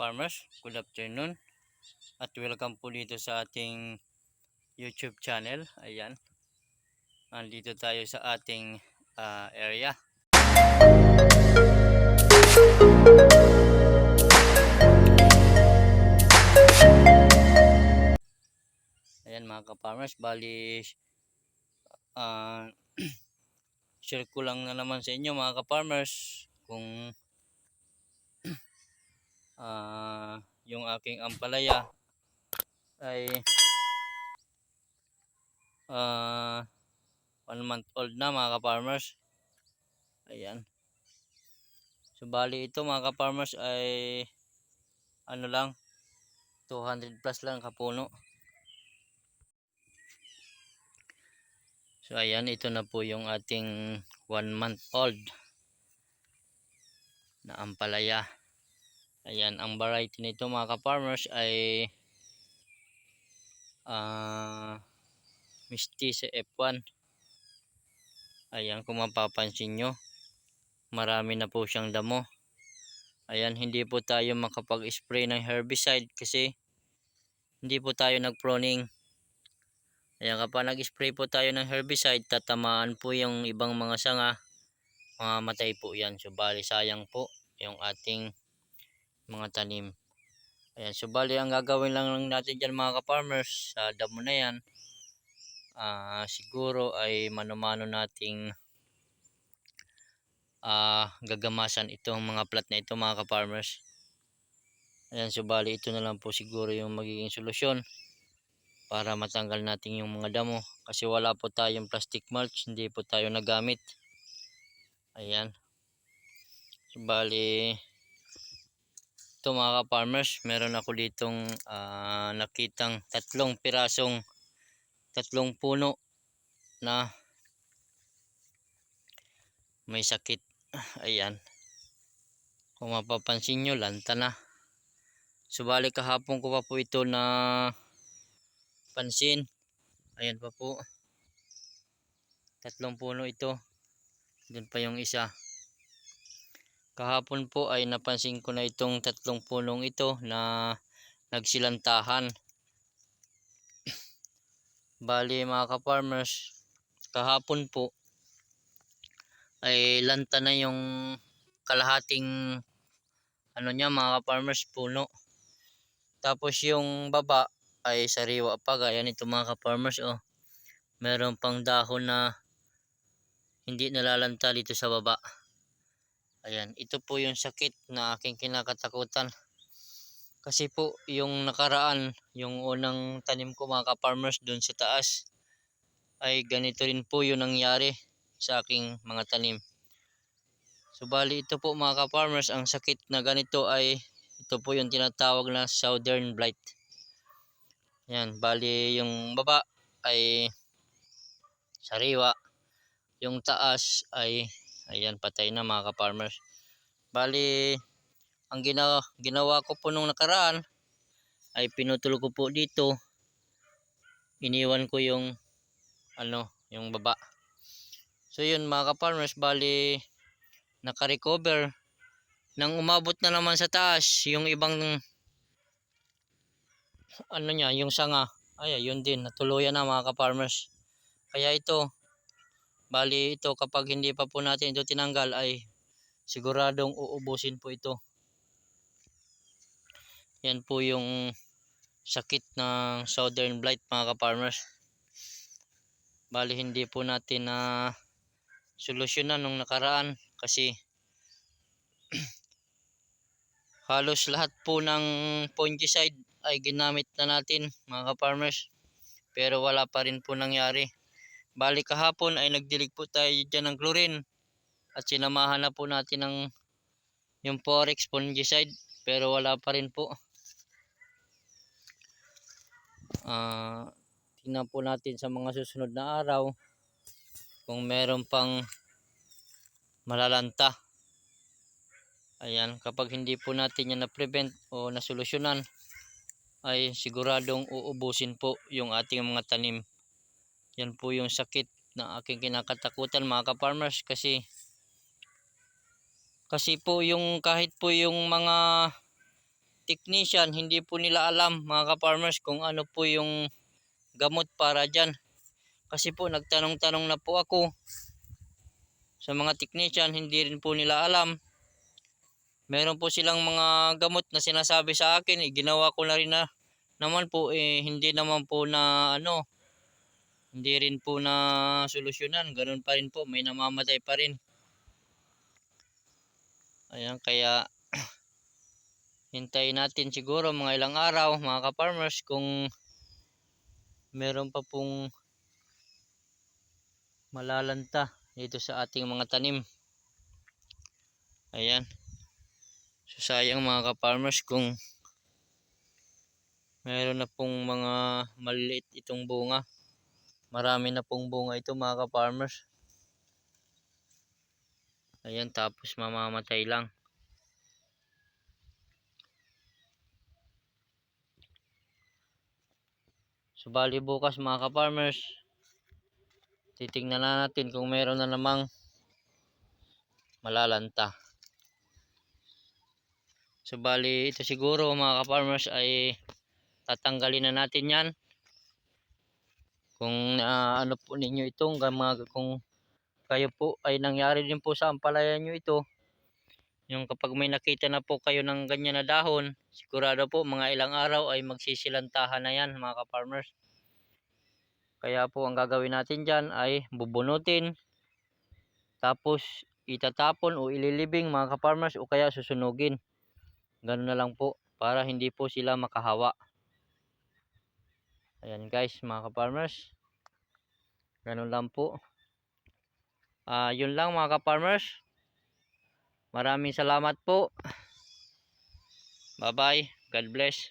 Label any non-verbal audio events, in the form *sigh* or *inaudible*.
ka-farmers, good afternoon at welcome po dito sa ating YouTube channel. Ayan, nandito tayo sa ating ah, area. Ayan mga ka-farmers, bali ah *clears throat* share ko lang na naman sa inyo mga ka-farmers kung ah yung aking ampalaya ay ah one month old na mga ka-farmers. Ayan. So bali ito mga ka-farmers ay ano lang 200 plus lang kapuno. So ayan ito na po yung ating one month old na ampalaya Ayan, ang variety nito mga ka-farmers ay ah Mestiza F1. Ayan, kung mapapansin nyo, marami na po siyang damo. Ayan, hindi po tayo makapag-spray ng herbicide kasi hindi po tayo nag-proning. Ayan, kapag nag-spray po tayo ng herbicide, tatamaan po yung ibang mga sanga, mamamatay po yan. So, bali sayang po yung ating mga tanim. Ayan, so bali ang gagawin lang natin dyan mga ka-farmers sa damo na yan, ah siguro ay mano-mano nating ah gagamasan itong mga plat na ito mga ka-farmers. Ayan, so bali ito na lang po siguro yung magiging solusyon para matanggal natin yung mga damo kasi wala po tayong plastic mulch, hindi po tayo nagamit. Ayan. So bali ito mga ka-farmers, meron ako ditong ah, nakitang tatlong pirasong tatlong puno na may sakit. Ayan. Kung mapapansin nyo, lanta na. Subali kahapon ko pa po ito na pansin. Ayan pa po. Tatlong puno ito. Doon pa yung isa kahapon po ay napansin ko na itong tatlong punong ito na nagsilantahan. *clears throat* Bali mga ka-farmers kahapon po ay lanta na yung kalahating ano niya mga ka-farmers puno. Tapos yung baba ay sariwa pa gaya nito mga ka-farmers oh. Meron pang dahon na hindi nalalanta dito sa baba Ayan, ito po yung sakit na aking kinakatakutan. Kasi po, yung nakaraan, yung unang tanim ko mga ka-farmers dun sa taas, ay ganito rin po yung nangyari sa aking mga tanim. So bali ito po mga ka-farmers, ang sakit na ganito ay ito po yung tinatawag na southern blight. Ayan, bali yung baba ay sariwa, yung taas ay Ayan, patay na mga ka-farmers. Bali, ang ginawa, ginawa ko po nung nakaraan ay pinutol ko po dito. Iniwan ko yung ano, yung baba. So yun mga ka-farmers, bali naka-recover. Nang umabot na naman sa taas, yung ibang ano niya, yung sanga. Ay, yun din, natuluyan na mga ka-farmers. Kaya ito, Bali ito kapag hindi pa po natin ito tinanggal ay siguradong uubusin po ito. Yan po yung sakit ng southern blight mga ka-farmers. Bali hindi po natin na solusyonan nung nakaraan kasi *clears throat* halos lahat po ng fungicide ay ginamit na natin mga ka-farmers pero wala pa rin po nangyari Bali kahapon ay nagdilig po tayo dyan ng chlorine at sinamahan na po natin ng yung forex fungicide pero wala pa rin po. Uh, tingnan po natin sa mga susunod na araw kung meron pang malalanta. Ayan, kapag hindi po natin yan na-prevent o nasolusyonan ay siguradong uubusin po yung ating mga tanim yan po yung sakit na aking kinakatakutan mga ka-farmers kasi kasi po yung kahit po yung mga technician, hindi po nila alam mga ka-farmers kung ano po yung gamot para dyan. Kasi po nagtanong-tanong na po ako sa mga technician, hindi rin po nila alam. Meron po silang mga gamot na sinasabi sa akin, eh, ginawa ko na rin na naman po eh hindi naman po na ano hindi rin po na solusyonan, ganun pa rin po, may namamatay pa rin. Ayan, kaya *clears throat* hintayin natin siguro mga ilang araw mga ka-farmers kung meron pa pong malalanta dito sa ating mga tanim. Ayan. So sayang mga ka-farmers kung meron na pong mga maliliit itong bunga. Marami na pong bunga ito mga ka-farmers. Ayan tapos mamamatay lang. So bali bukas mga ka-farmers, titingnan na natin kung meron na namang malalanta. So bali ito siguro mga ka-farmers ay tatanggalin na natin yan. Kung ah, ano po ninyo itong mga kung kayo po ay nangyari din po sa ampalaya nyo ito. Yung kapag may nakita na po kayo ng ganyan na dahon, sigurado po mga ilang araw ay magsisilantahan na yan mga ka-farmers. Kaya po ang gagawin natin dyan ay bubunutin, tapos itatapon o ililibing mga ka-farmers o kaya susunugin. Ganun na lang po para hindi po sila makahawa. Ayan guys mga ka-farmers. Ganun lang po. Ah, yun lang mga ka-farmers. Maraming salamat po. Bye-bye. God bless.